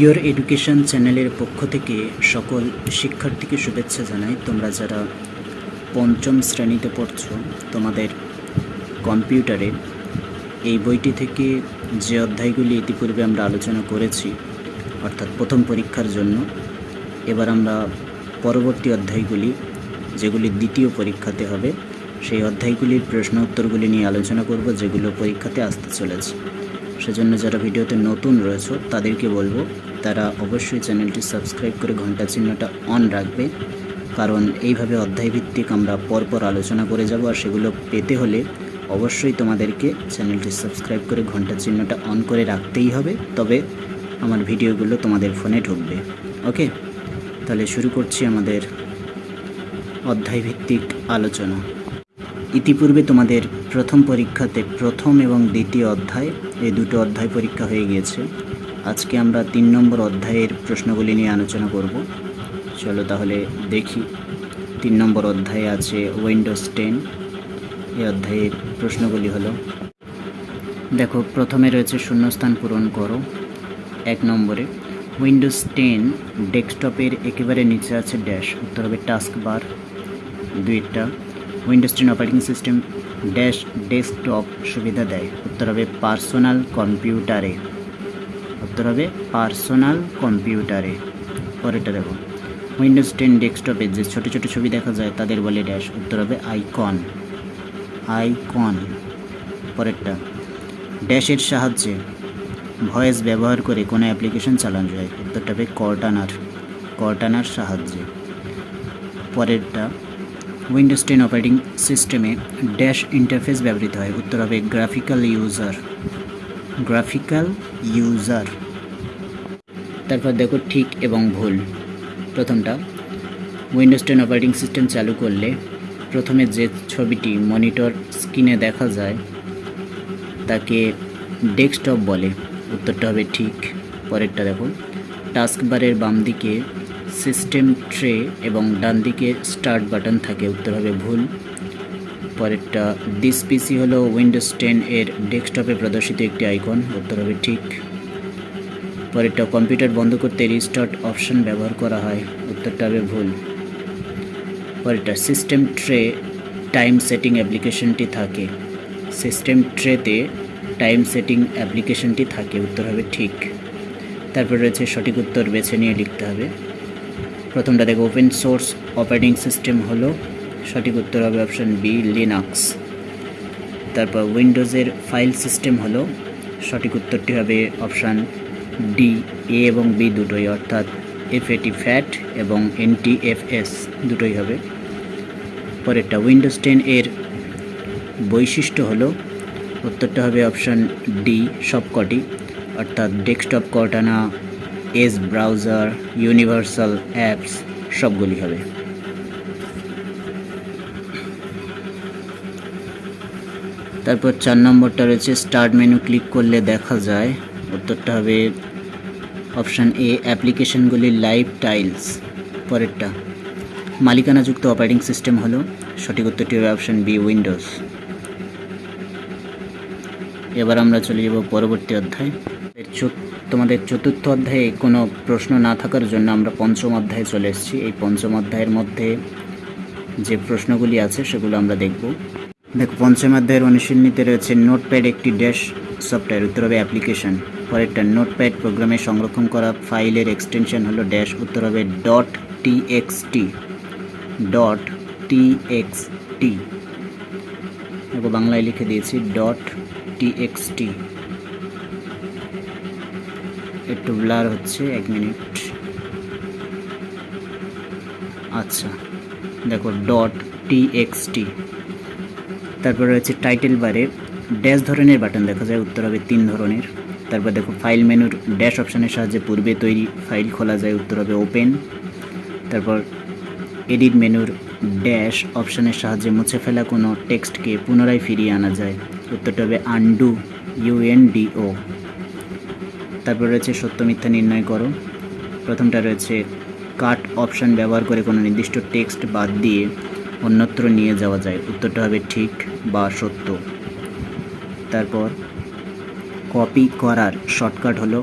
Your education চ্যানেলের পক্ষ থেকে সকল শিক্ষার্থীকে শুভেচ্ছা জানাই। তোমরা যারা পঞ্চম শ্রেণীতে পড়ছ, তোমাদের কম্পিউটারে এই বইটি থেকে যে অধ্যায়গুলি ইতিপূর্বে আমরা আলোচনা করেছি, অর্থাৎ প্রথম পরীক্ষার জন্য, এবার আমরা পরবর্তী অধ্যায়গুলি, যেগুলি দ্বিতীয় পরীক্ষাতে হবে, সেই অধ্যায়গুলির প্রশ্ন উত্তরগুলি নিয়ে আলোচনা করব, যেগুলো পরীক্ষাতে আসতে চলেছে। সেজন্য যারা ভিডিওতে নতুন রয়েছে, তাদেরকে বলব, তারা অবশ্যই চ্যানেলটি সাবস্ক্রাইব করে ঘণ্টা চিহ্নটা অন রাখবে। কারণ এইভাবে অধ্যায়ভিত্তিক আমরা পরপর আলোচনা করে যাব, আর সেগুলো পেতে হলে অবশ্যই তোমাদেরকে চ্যানেলটি সাবস্ক্রাইব করে ঘণ্টা চিহ্নটা অন করে রাখতেই হবে। তবে আমার ভিডিওগুলো তোমাদের ফোনে ঢুকবে। ওকে? তাহলে শুরু করছি আমাদের অধ্যায়ভিত্তিক আলোচনা। ইতিপূর্বে তোমাদের প্রথম পরীক্ষাতে প্রথম এবং দ্বিতীয় অধ্যায়, এই দুটো অধ্যায় পরীক্ষা হয়ে গিয়েছে। আজকে আমরা তিন নম্বর অধ্যায়ের প্রশ্নগুলি নিয়ে আলোচনা করব। চলো তাহলে দেখি। তিন নম্বর অধ্যায়ে আছে উইন্ডোজ টেন এই অধ্যায়ের প্রশ্নগুলি হলো, দেখো, প্রথমে রয়েছে শূন্যস্থান পূরণ করো, এক নম্বরে। উইন্ডোজ টেন ডেস্কটপের একেবারে নিচে আছে ড্যাশ উত্তর হবে টাস্ক বার দুইটা। Windows ten operating system dash desktop সুবিধা দেয়। উত্তর হবে পার্সোনাল কম্পিউটারে উত্তর হবে পার্সোনাল কম্পিউটারে পরেরটা দেখো। উইন্ডোজ টেন ডেস্কটপে যে ছোটো ছোটো ছবি দেখা যায়, তাদের বলে ড্যাশ উত্তর হবে আইকন আইকন পরেরটা। ড্যাশের সাহায্যে ভয়েস ব্যবহার করে কোনো অ্যাপ্লিকেশন চালানো যায়। উত্তরটা হবে কর্টানার। কর্টানার সাহায্যে। পরেরটা। উইন্ডোজ টেন অপারেটিং সিস্টেমে ড্যাশ ইন্টারফেস ব্যবহৃত হয়। উত্তর হবে গ্রাফিক্যাল ইউজার গ্রাফিক্যাল ইউজার তারপর দেখো ঠিক এবং ভুল। প্রথমটা উইন্ডোজ টেন অপারেটিং সিস্টেম চালু করলে প্রথমে যে ছবিটি মনিটর স্ক্রিনে দেখা যায়, তাকে ডেস্কটপ বলে। উত্তরটা হবে ঠিক। পরেরটা দেখো টাস্কবারের বাম দিকে সিস্টেম ট্রে এবং ডান দিকে স্টার্ট বাটন থাকে, উত্তর হবে ভুল। পরেরটা দিস পিসি হলো উইন্ডোজ টেন এর ডেস্কটপে প্রদর্শিত একটি আইকন উত্তর হবে ঠিক। পরেরটা কম্পিউটার বন্ধ করতে রিস্টার্ট অপশন ব্যবহার করা হয়, উত্তরটা হবে ভুল। পরেরটা সিস্টেম ট্রে টাইম সেটিং অ্যাপ্লিকেশনটি থাকে। সিস্টেম ট্রেতে টাইম সেটিং অ্যাপ্লিকেশনটি থাকে, উত্তর হবে ঠিক। তারপর রয়েছে সঠিক উত্তর, বেছে নিয়ে লিখতে হবে। প্রথমটা দেখো ওপেন সোর্স অপারেটিং সিস্টেম হলো সঠিক উত্তর হবে অপশান বি লিনাক্স তারপর উইন্ডোজের ফাইল সিস্টেম হলো সঠিক উত্তরটি হবে অপশান ডি এ এবং বি দুটোই, অর্থাৎ এফ এটি ফ্যাট এবং এনটি এফ এস দুটোই হবে। পরেরটা উইন্ডোজ টেন এর বৈশিষ্ট্য হলো উত্তরটা হবে অপশান ডি সবকটি, অর্থাৎ desktop Cortana S browser, universal apps, সবগুলি হবে। তারপর চার নম্বরটা রয়েছে, স্টার্ট মেনু ক্লিক করলে দেখা যায়, উত্তরটা হবে অপশান এ অ্যাপ্লিকেশনগুলির লাইভ টাইলস, পরেরটা, মালিকানাযুক্ত অপারেটিং সিস্টেম হলো, সঠিক উত্তরটি হবে অপশান বি, উইন্ডোজ। এবার আমরা চলে যাব পরবর্তী অধ্যায়। চত- তোমাদের চতুর্থ অধ্যায়ে কোনো প্রশ্ন না থাকার জন্য আমরা পঞ্চম অধ্যায়ে চলে এসেছি। এই পঞ্চম অধ্যায়ের মধ্যে যে প্রশ্নগুলি আছে সেগুলো আমরা দেখব। দেখো, পঞ্চম অধ্যায়ের অনুশীলনীতে রয়েছে নোটপ্যাড একটি ড্যাশ সফটওয়্যার, উত্তর হবে অ্যাপ্লিকেশন। পরেরটা, নোটপ্যাড প্রোগ্রামে সংরক্ষণ করা ফাইলের এক্সটেনশন হলো ড্যাশ, উত্তর হবে. ডট টিএক্সটি ডট টিএক্সটি বাংলায় লিখে দিয়েছি ডট টিএক্সটি একটু ব্লার হচ্ছে, এক মিনিট। আচ্ছা দেখো ডট টিএক্সটি তারপর রয়েছে টাইটেল বারে ড্যাশ ধরনের বাটন দেখা যায়, উত্তর হবে তিন ধরনের। তারপর দেখো ফাইল মেনুর ড্যাশ অপশানের সাহায্যে পূর্বে তৈরি ফাইল খোলা যায়, উত্তর হবে ওপেন তারপর এডিট মেনুর ড্যাশ অপশানের সাহায্যে মুছে ফেলা কোনো টেক্সটকে পুনরায় ফিরিয়ে আনা যায়, উত্তরটা হবে আনডু ইউএনডিও তারপর রয়েছে সত্য মিথ্যা নির্ণয় করো। প্রথমটা রয়েছে কাট অপশান ব্যবহার করে কোনো নির্দিষ্ট টেক্সট বাদ দিয়ে অন্যত্র নিয়ে যাওয়া যায়। উত্তরটা হবে ঠিক বা সত্য। তারপর কপি করার শর্টকাট হলো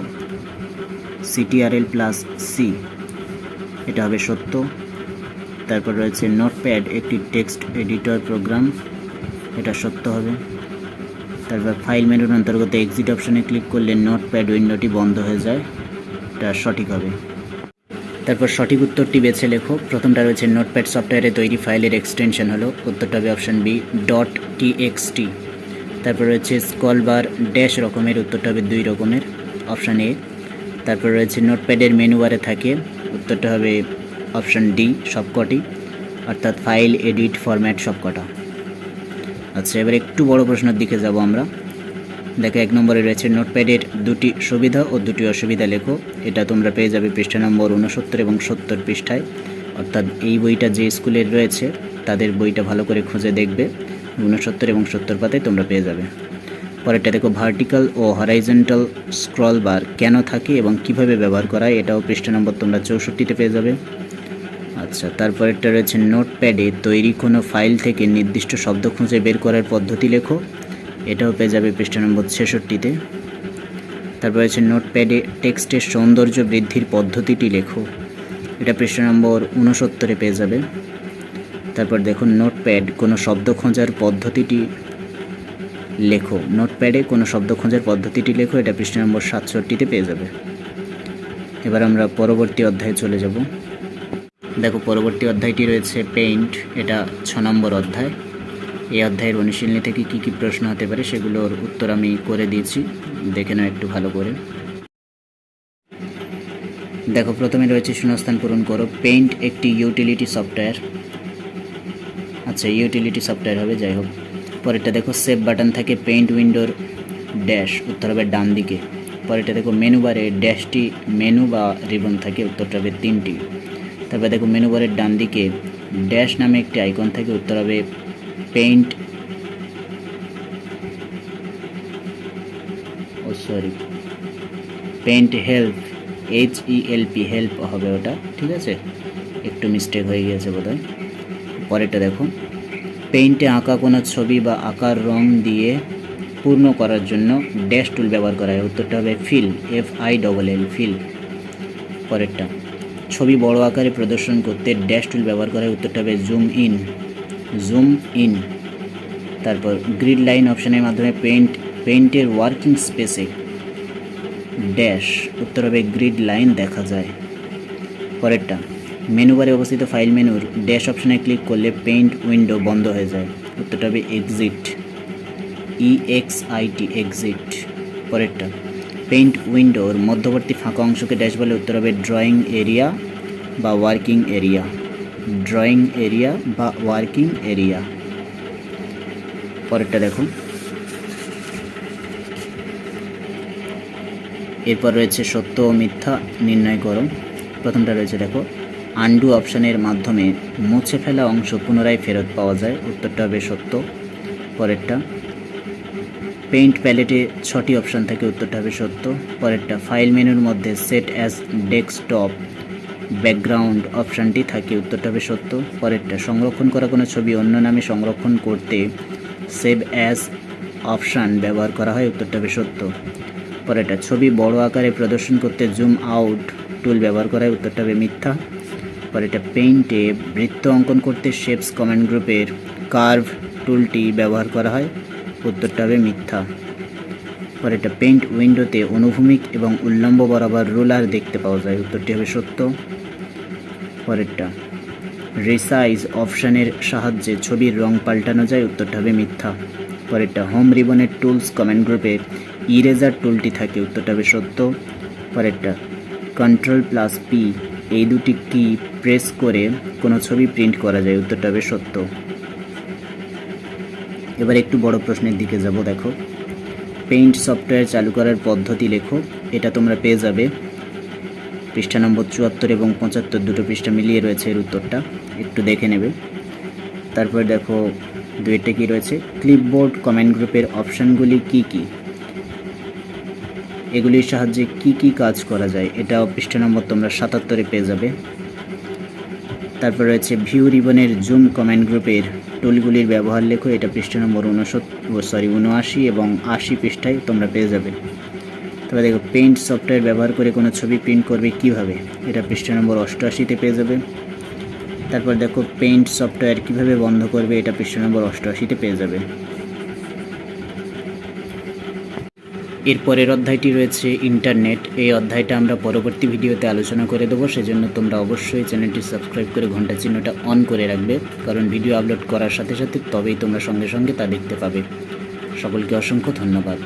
সিটিআরএল প্লাস সি এটা হবে সত্য। তারপর রয়েছে নোটপ্যাড একটি টেক্সট এডিটর প্রোগ্রাম এটা সত্য হবে। তারপর ফাইল মেনুর অন্তর্গত এক্সিট অপশনে ক্লিক করলে নোটপ্যাড উইন্ডোটি বন্ধ হয়ে যায়। এটা সঠিক হবে। তারপর সঠিক উত্তরটি বেছে লেখো। প্রথমটা রয়েছে নোটপ্যাড সফটওয়্যারে তৈরি ফাইলের এক্সটেনশন হলো। উত্তরটা হবে অপশান বি ডট টিএক্সটি তারপর রয়েছে স্কল বার ড্যাশ রকমের। উত্তরটা হবে দুই রকমের অপশান এ তারপর রয়েছে নোটপ্যাডের মেনু বারে থাকে। উত্তরটা হবে অপশান ডি সবকটি। অর্থাৎ ফাইল এডিট ফরম্যাট সবকটা। আচ্ছা এবার একটু বড় প্রশ্নের দিকে যাব আমরা। দেখো, এক নম্বরে রয়েছে নোটপ্যাডের দুটি সুবিধা ও দুটি অসুবিধা লেখো। এটা তোমরা পেয়ে যাবে পৃষ্ঠা নম্বর উনসত্তর এবং সত্তর পৃষ্ঠায়। অর্থাৎ এই বইটা যে স্কুলের রয়েছে, তাদের বইটা ভালো করে খুঁজে দেখবে। উনসত্তর এবং সত্তর পাতায় তোমরা পেয়ে যাবে। পরেরটা দেখো, ভার্টিক্যাল ও হরাইজেন্টাল স্ক্রল বার কেন থাকে এবং কীভাবে ব্যবহার করা এটাও পৃষ্ঠা নম্বর তোমরা চৌষট্টিতে পেয়ে যাবে। আচ্ছা তারপরেরটা রয়েছে নোটপ্যাডে, তৈরি কোনো ফাইল থেকে নির্দিষ্ট শব্দ খুঁজে বের করার পদ্ধতি লেখো। এটাও পেয়ে যাবে পৃষ্ঠা নম্বর ছেষট্টিতে। তারপর রয়েছে নোটপ্যাডে টেক্সটের সৌন্দর্য বৃদ্ধির পদ্ধতিটি লেখো। এটা পৃষ্ঠা নম্বর উনসত্তরে পেয়ে যাবে। তারপর দেখুন, নোটপ্যাড কোনো শব্দ খোঁজার পদ্ধতিটি লেখো। নোটপ্যাডে কোনো শব্দ খোঁজার পদ্ধতিটি লেখো, এটা পৃষ্ঠা নম্বর সাতষট্টিতে পেয়ে যাবে। এবার আমরা পরবর্তী অধ্যায়ে চলে যাব। দেখো, পরবর্তী অধ্যায়টি রয়েছে পেইন্ট এটা ছ নম্বর অধ্যায়। এই অধ্যায়ের অনুশীলনী থেকে কী কী প্রশ্ন হতে পারে সেগুলোর উত্তর আমি করে দিয়েছি, দেখে নাও একটু ভালো করে। দেখো, প্রথমে রয়েছে শূন্যস্থান পূরণ করো। পেইন্ট একটি ইউটিলিটি সফটওয়্যার আচ্ছা ইউটিলিটি সফটওয়্যার হবে, যাই হোক। পরেরটা দেখো সেভ বাটন থাকে পেইন্ট উইন্ডোর ড্যাশ উত্তর হবে ডান দিকে। পরেরটা দেখো মেনু বারে ড্যাশটি মেনু বা রিবন থাকে, উত্তরটা হবে তিনটি। তারপর দেখো মেনু বারের ডান দিকে ড্যাশ নামে একটি আইকন থাকে, উত্তর হবে পেইন্ট ও sorry paint help H E L P help হবে ওটা, ঠিক আছে? একটু মিস্টেক হয়ে গিয়েছে বোধহয়। পরেরটা দেখো। পেইন্টে আঁকা কোনো ছবি বা আঁকার রং দিয়ে পূর্ণ করার জন্য ড্যাশ টুল ব্যবহার করা হয়। উত্তরটা হবে fill F I double L fill পরেরটা। ছবি বড় আকারে প্রদর্শন করতে ড্যাশ টুল ব্যবহার করা হয় উত্তরটা হবে জুম ইন জুম ইন তারপর গ্রিড লাইন অপশনের মাধ্যমে পেইন্ট পেইন্টের ওয়ার্কিং স্পেসে ড্যাশ উত্তর হবে গ্রিড লাইন দেখা যায়। পরেরটা মেনু বারে অবস্থিত ফাইল মেনুর ড্যাশ অপশনে ক্লিক করলে পেইন্ট উইন্ডো বন্ধ হয়ে যায়। উত্তরটা হবে exit E X I T exit পরেরটা পেইন্ট উইন্ডোর মধ্যবর্তী ফাঁকা অংশকে ড্যাশ বলে উত্তর হবে ড্রয়িং এরিয়া বা ওয়ার্কিং এরিয়া। ড্রয়িং এরিয়া বা ওয়ার্কিং এরিয়া। পরেরটা দেখুন এরপর রয়েছে সত্য ও মিথ্যা নির্ণয় করো। প্রথমটা রয়েছে দেখো আন্ডু অপশানের মাধ্যমে মুছে ফেলা অংশ পুনরায় ফেরত পাওয়া যায়। উত্তরটা হবে সত্য। পরেরটা পেইন্ট প্যালেটে ছটি অপশান থাকে উত্তরটা হবে সত্য। পরেরটা ফাইল মেনুর মধ্যে সেট অ্যাজ ডেস্কটপ ব্যাকগ্রাউন্ড অপশানটি থাকে, উত্তরটা হবে সত্য। পরেরটা সংরক্ষণ করা কোনো ছবি অন্য নামে সংরক্ষণ করতে সেভ অ্যাজ অপশান ব্যবহার করা হয়, উত্তরটা হবে সত্য। পরেরটা ছবি বড় আকারে প্রদর্শন করতে জুম আউট টুল ব্যবহার করা হয়, উত্তরটা হবে মিথ্যা। পরেরটা পেইন্টে বৃত্ত অঙ্কন করতে শেপস কমেন্ট গ্রুপের কার্ভ টুলটি ব্যবহার করা হয়। উত্তরটা হবে মিথ্যা পরেরটা পেন্ট উইন্ডোতে অনুভূমিক এবং উল্লম্ব বরাবর রুলার দেখতে পাওয়া যায়। উত্তরটি হবে সত্য। পরেরটা রিসাইজ অপশানের সাহায্যে ছবির রং পাল্টানো যায়, উত্তরটা হবে মিথ্যা। পরেরটা হোম রিবনের টুলস কমেন্ট গ্রুপে ইরেজার টুলটি থাকে, উত্তরটা হবে সত্য। পরেরটা কন্ট্রোল প্লাস পি এই দুটি কি প্রেস করে কোনো ছবি প্রিন্ট করা যায়, উত্তরটা হবে সত্য। এবার একটু বড় প্রশ্নের দিকে যাব, দেখো। পেইন্ট সফটওয়্যার চালু করার পদ্ধতি লেখো, এটা তোমরা পেয়ে যাবে। পৃষ্ঠা নম্বর চুয়াত্তর এবং পঁচাত্তর দুটো পৃষ্ঠা মিলিয়ে রয়েছে এর উত্তরটা, একটু দেখে নেবে। তারপর দেখো দুইটা কি রয়েছে? ক্লিপবোর্ড কমেন্ট গ্রুপের অপশানগুলি কি কি? এগুলির সাহায্যে কি কি কাজ করা যায়? এটাও পৃষ্ঠা নম্বর তোমরা সাতাত্তরে পেয়ে যাবে। তারপর রয়েছে ভিউ রিবনের জুম কমেন্ট গ্রুপের টুলগুলির ব্যবহার লেখো, এটা পৃষ্ঠা নম্বর উনসত্তর সরি উনআশি এবং আশি পৃষ্ঠায় তোমরা পেয়ে যাবে। তবে দেখো পেইন্ট সফটওয়্যার ব্যবহার করে কোনো ছবি প্রিন্ট করবে কীভাবে? এটা পৃষ্ঠা নম্বর অষ্টআশিতে পেয়ে যাবে। তারপর দেখো পেইন্ট সফটওয়্যার কীভাবে বন্ধ করবে, এটা পৃষ্ঠা নম্বর অষ্টআশিতে পেয়ে যাবে। এর পরের অধ্যায়টি রয়েছে ইন্টারনেট। এই অধ্যায়টা আমরা পরবর্তী ভিডিওতে আলোচনা করে দেবো, সেজন্য তোমরা অবশ্যই চ্যানেলটি সাবস্ক্রাইব করে ঘণ্টা চিহ্নটা অন করে রাখবে, কারণ ভিডিও আপলোড করার সাথে সাথে তবেই তোমরা সঙ্গে সঙ্গে তা দেখতে পাবে। সকলকে অসংখ্য ধন্যবাদ।